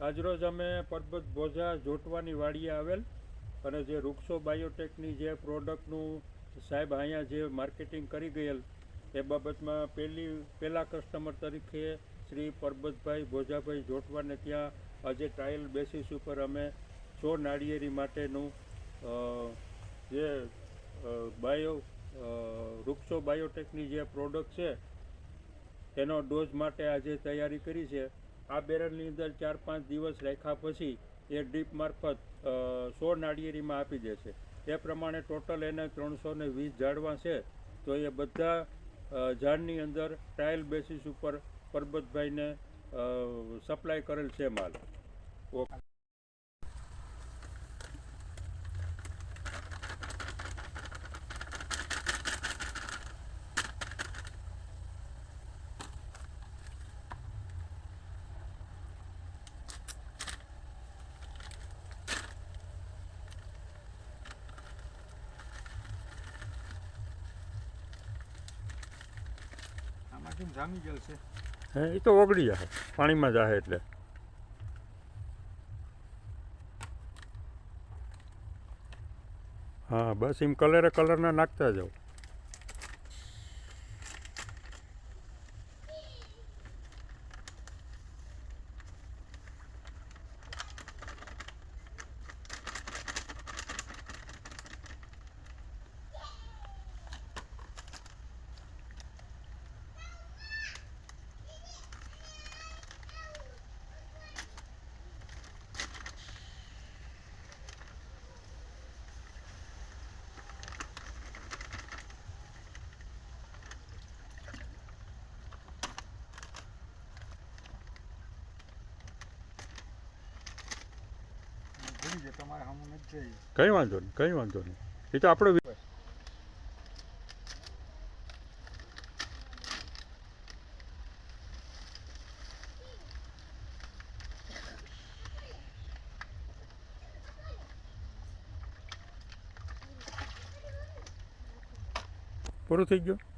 આજરોજ અમે પરબત ભોજા જોટવાની વાડીએ આવેલ અને જે વૃક્ષો બાયોટેકની જે પ્રોડક્ટનું સાહેબ અહીંયા જે માર્કેટિંગ કરી ગયેલ, એ બાબતમાં પહેલી, પહેલા કસ્ટમર તરીકે શ્રી પરબતભાઈ ભોજાભાઈ જોટવાને ત્યાં આજે ટ્રાયલ બેસિસ ઉપર અમે સો નાળિયેરી માટેનું જે બાયો વૃક્ષો બાયોટેકની જે પ્રોડક્ટ છે, એનો ડોઝ માટે આજે તૈયારી કરી છે. આ બેરલની અંદર ચાર પાંચ દિવસ રાખ્યા પછી એ ડ્રીપ મારફત સો નાળિયેરીમાં આપી દેશે એ પ્રમાણે ટોટલ એને ત્રણસો ને વીસ ઝાડવા છે. તો એ બધા ઝાડની અંદર ટ્રાયલ બેસિસ ઉપર પરબતભાઈને સપ્લાય કરેલ છે માલ. ઓકે છે. હે એ તો ઓગળી જાય. પાણીમાં જાય એટલે. હા, બસ એમ કલરે કલરના નાખતા જાઓ. ભૂલી જાય તમારે સામે જ જઈએ. કંઈ વાંધો નહીં, કંઈ વાંધો નહીં. એ તો આપણો પૂરું થઈ ગયું?